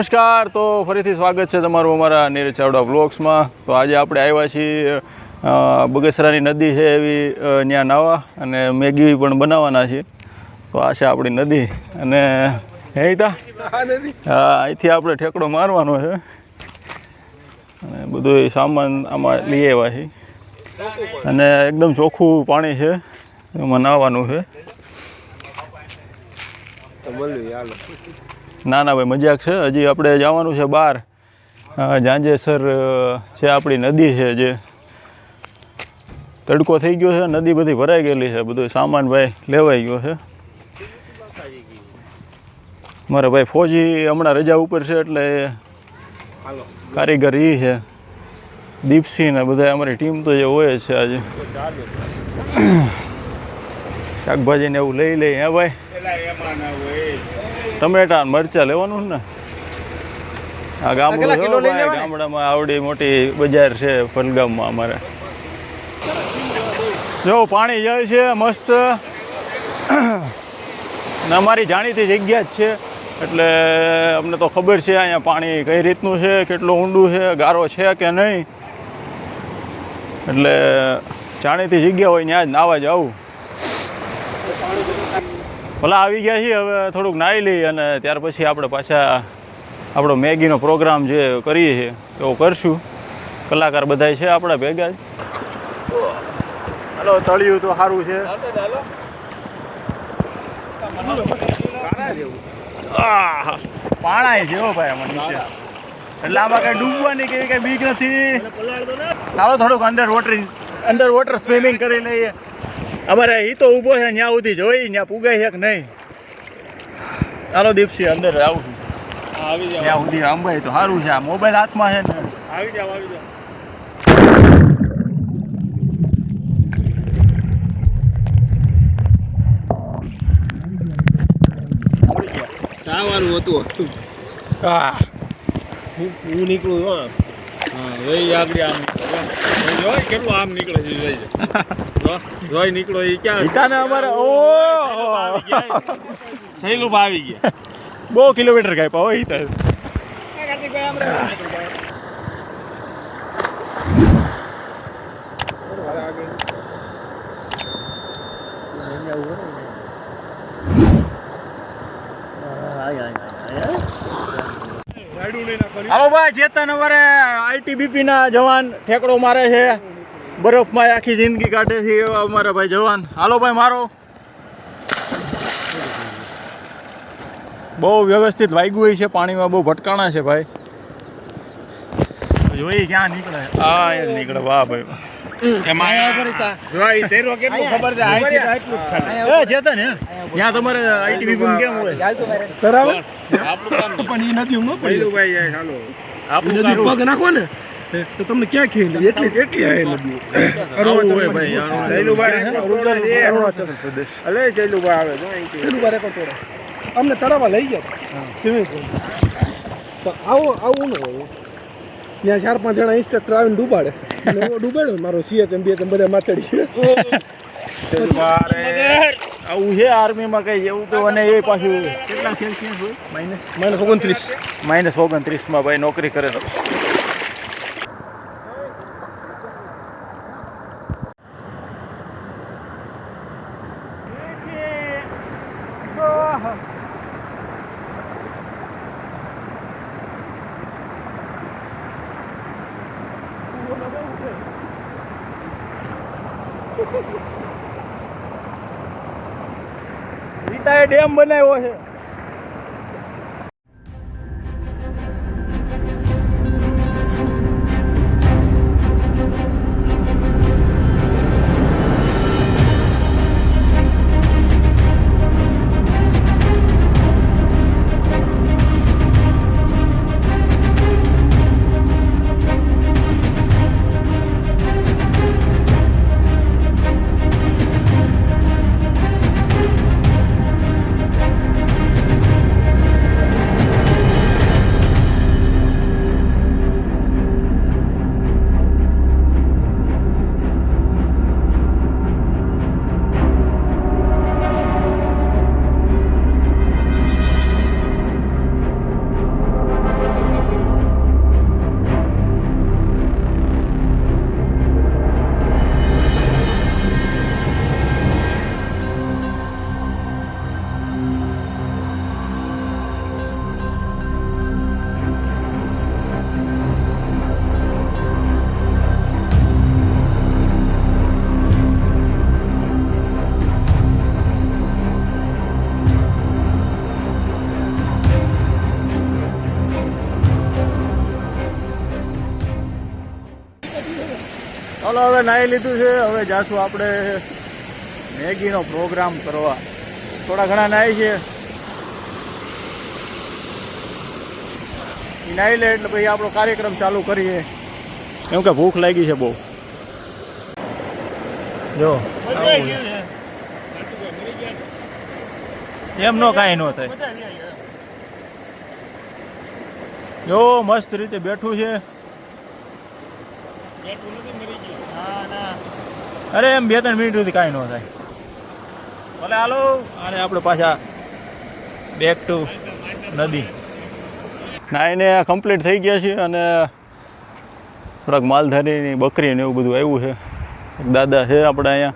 નમસ્કાર તો ફરીથી સ્વાગત છે તમારું અમારા નીરજ ચાવડા બ્લોગ્સમાં. તો આજે આપણે આવ્યા છીએ બગસરાની નદી છે એવી ત્યાં નાવા અને મેગી પણ બનાવવાના છે તો આ છે આપણી નદી અને હે તા હા અહીંથી આપણે ઠેકડો મારવાનો છે. અને બધું સામાન આમાં લઈ આવ્યા છીએ. અને એકદમ ચોખ્ખું પાણી છે એમાં નાહવાનું છે. ના ના ભાઈ મજાક છે. હજી આપણે જવાનું છે બહાર. ઝાંજેસર છે આપણી નદી છે જે તડકો થઈ ગયો છે. નદી બધી ભરાઈ ગયેલી છે. બધું સામાન ભાઈ લેવાઈ ગયો છે. મારા ભાઈ ફોજી હમણાં રજા ઉપર છે એટલે કારીગર ઈ છે. દીપસિંહ ને બધા અમારી ટીમ તો જે હોય છે આજે. શાકભાજી ને એવું લઈ લઈ, હે ભાઈ? ટમેટા મરચા લેવાનું ને? આ ગામડું ગામડામાં આવડી મોટી બજાર છે ફલગામમાં અમારે. જો પાણી જાય છે મસ્ત. ને અમારી જાણીતી જગ્યા જ છે. એટલે અમને તો ખબર છે અહીંયા પાણી કઈ રીતનું છે કેટલું ઊંડું છે ગારો છે કે નહીં. એટલે જાણીતી જગ્યા હોય ત્યાં જ નાવા જવું ભલા આવી ગયા છીએ હવે થોડુંક નાહી લઈએ અને ત્યાર પછી આપણે પાછા આપણો મેગીનો પ્રોગ્રામ જે કરીએ છીએ એવો કરશું. કલાકાર બધાય છે આપણા ભેગા જ. હલો તળિયું તો સારું છે. પાણા પાણાય છે હો ભાઈ આમાં નીચે. એટલે આમાં કઈ ડૂબવાની કે કઈ બીક નથી. ચાલો થોડુંક under water under water swimming કરી લઈએ અમારે એ તો ઊભો છે ત્યાં સુધી જોઈ ત્યાં પુગાય છે કે નહીં? ચાલો દીપસી અંદર આવું છું. ત્યાં સુધી અંબાઈ તો સારું છે આ મોબાઈલ હાથમાં છે ને. આવી જાવ આવી જાવ આવવાનું હતું આહ, હું. હું નીકળું હા. ભાઈ આગળ આમ. જોઈ કેટલું આમ નીકળે છે જોઈ જોઈ નીકળો એ ક્યાં? ઈતાને અમારે ઓ! સહેલું આવી ગયા. બહુ કિલોમીટર કાપ્યા હોય ઈતા હાલો ભાઈ, ચેતન અમારે આઈટીબીપી ના જવાન ઠેકડો મારે છે. બરફમાં આખી જિંદગી કાઢે છે એવા અમારા ભાઈ જવાન. હાલો ભાઈ, મારો. બહુ વ્યવસ્થિત વાગ્યું હોય છે, પાણીમાં બહુ ભટકાણા છે ભાઈ. જોઈ ક્યાં નીકળે? હા એ નીકળે, વાહ ભાઈ. પગ નાખો ને તો તમને ક્યાં ખેલ? એટલી એટલી આવે નદી. આવું હોય ભાઈ તોડે અલે સહેલું આવે જો અહીંથી. પેલું બારે અમને તળાવમાં લઈ ગયા સ્વિમિંગ પુલ તો આવું આવું ન હોય. ત્યાં ચાર પાંચ જણા ઇન્સ્ટ્રક્ટર આવીને ડૂબાડે. હું ડૂબાડ્યો ને મારો સીએચએમ બીએચએમ બધા માથડી. આવું છે આર્મીમાં કઈ એવું તો અને એ પાછું કેટલા સેલ્સિયસ હોય માઇનસ માઇનસ ઓગણત્રીસ. માઇનસ ઓગણત્રીસમાં ભાઈ નોકરી કરે તો પિતાએ ડેમ બનાવ્યો છે. હવે નાહી લીધું છે. હવે જાશું આપણે મેગીનો પ્રોગ્રામ કરવા. થોડા ઘણા નાહી છે. એ નાહી લે એટલે પછી આપણો કાર્યક્રમ ચાલુ કરીએ. કેમ કે ભૂખ લાગી છે બહુ. જો એમ નો કાંઈ ન થાય. જો મસ્ત રીતે બેઠું છે. અરે એમ બે ત્રણ મિનિટ સુધી કાંઈ ન થાય. ભલે હાલો અને આપણે પાછા બેક ટુ નદી. નાઈને કમ્પ્લીટ થઈ ગયા છે અને થોડાક માલધારીની બકરી ને એવું બધું આવ્યું છે. દાદા છે આપણે અહીંયા.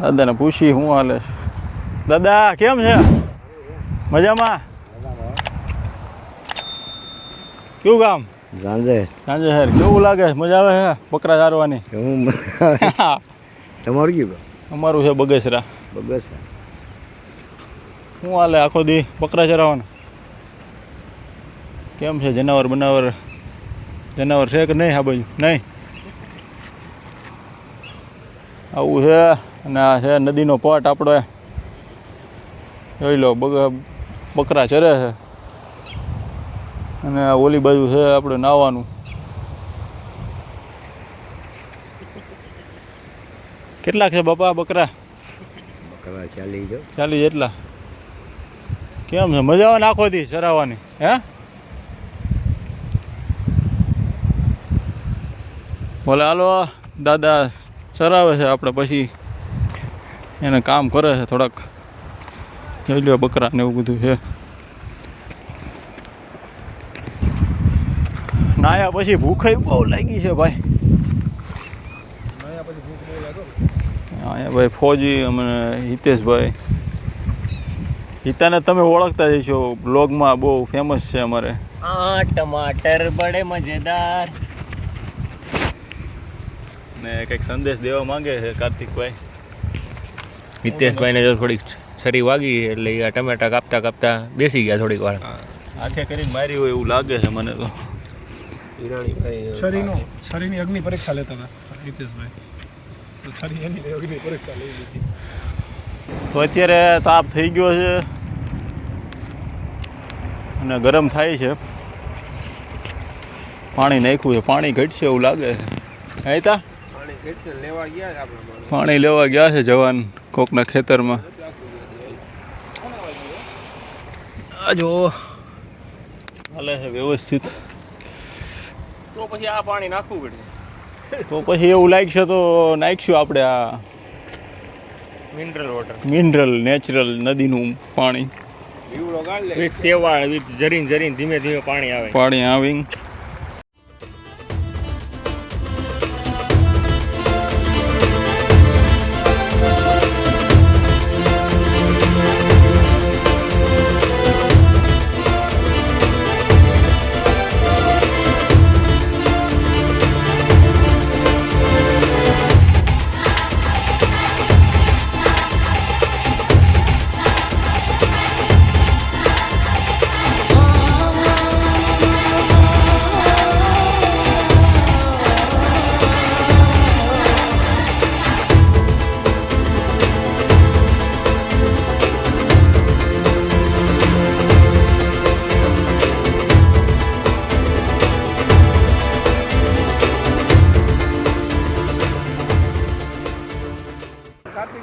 દાદાને પૂછી શું હાલે છે. દાદા કેમ છે? મજામાં? કેવું કામ સાંજે? સાંજે હેર કેવું લાગે? મજા આવે હે? બકરા ચારવાની હું તમારું કયું અમારું છે બગસરા. બગસરા? શું હાલે આખો દી બકરા ચરાવવાના કેમ છે? જનાવર બનાવર? જનાવર છે કે નહીં આ બાજુ? નહીં? આવું છે અને આ છે નદીનો પટ આપણો. જોઈ લો બગ બકરા ચરે છે. અને ઓલી બાજુ છે આપણે નાહવાનું કેટલા છે બાપા બકરા? બકરા ચાલી જો ચાલી એટલા કેમ છે? મજા આવે આખો દી ચરાવવાની હે? બોલે હાલો દાદા ચરાવે છે આપણે પછી. એને કામ કરે છે થોડાક. જોઈ લો બકરા ને એવું બધું છે. નાયા પછી ભૂખ બહુ લાગી છે ભાઈ. અહીંયા ભાઈ ફોજી અમને હિતેશભાઈ. હિતાને તમે ઓળખતા જઈશો બ્લોગમાં બહુ ફેમસ છે અમારે. આ ટમાટર બડે મજેદાર. ને કંઈક સંદેશ દેવા માંગે છે કાર્તિકભાઈ? હિતેશભાઈને જો થોડીક છરી વાગી એટલે આ ટમેટા કાપતા કાપતા બેસી ગયા થોડીક વાર. આંખે કરીને મારી હોય એવું લાગે છે મને તો. છરીનો છરીની અગ્નિ પરીક્ષા લેતા હતા હિતેશભાઈ. તો છરી એની અગ્નિ પરીક્ષા લઈ લીધી. તો અત્યારે તાપ થઈ ગયો છે અને ગરમ થાય છે. પાણી નાખ્યું છે પાણી ઘટશે એવું લાગે છે. પાણી લેવા ગયા છે જવાન કોકના ખેતરમાં. આ જો. હાલે છે વ્યવસ્થિત. તો પછી આ પાણી નાખવું પડશે તો પછી એવું લાગશે તો નાખશું આપણે આ મિનરલ વોટર મિનરલ નેચરલ નદીનું પાણી. વિથ સેવાળ વિથ જરીન જરીન ધીમે ધીમે પાણી આવે. પાણી આવી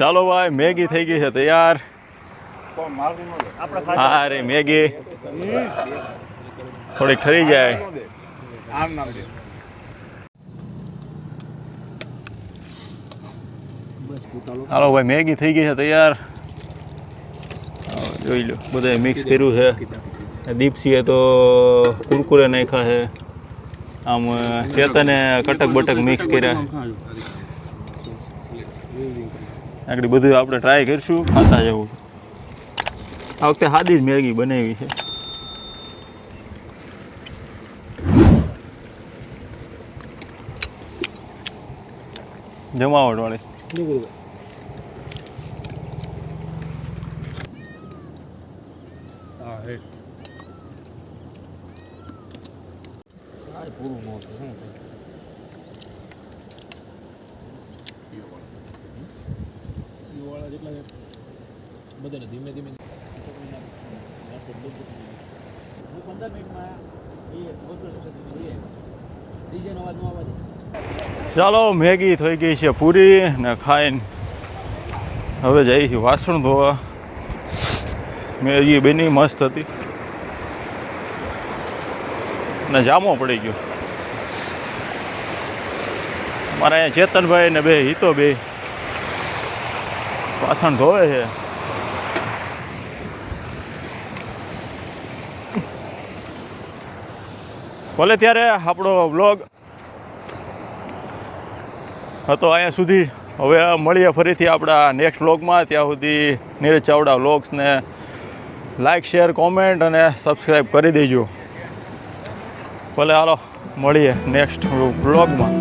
ચાલો ભાઈ મેગી થઈ ગઈ છે તૈયાર. હા રે મેગી. થોડીક ઠરી જાય. હાલો ભાઈ મેગી થઈ ગઈ છે તૈયાર. જોઈ લો બધાએ મિક્સ કર્યું છે. દીપસીએ તો કુરકુરે નાખ્યા છે. આમ ચેતને કટક બટક મિક્સ કર્યા. આગળ બધું આપણે ટ્રાય કરીશું. ખાતા જવું. આ વખતે સાદી જ મેગી બનાવી છે. જમાવટ વાળી. ધીમે ધીમે ચાલો, મેગી થઈ ગઈ છે પૂરી ને ખાઈને હવે જઈ છીએ વાસણ ધોવા. મેગી બની મસ્ત હતી. ને જામો પડી ગયો. મારા અહીંયા ચેતનભાઈ ને બે હિતો બે. વાસણ ધોવે છે. ભલે ત્યારે આપણો બ્લોગ હતો અહીંયા સુધી. હવે મળીએ ફરીથી આપણા નેક્સ્ટ વ્લોગમાં ત્યાં સુધી નીરજ ચાવડા વ્લોગ્સને લાઇક શેર કોમેન્ટ અને સબસ્ક્રાઈબ કરી દેજો. ભલે હાલો, મળીએ નેક્સ્ટ વ્લોગમાં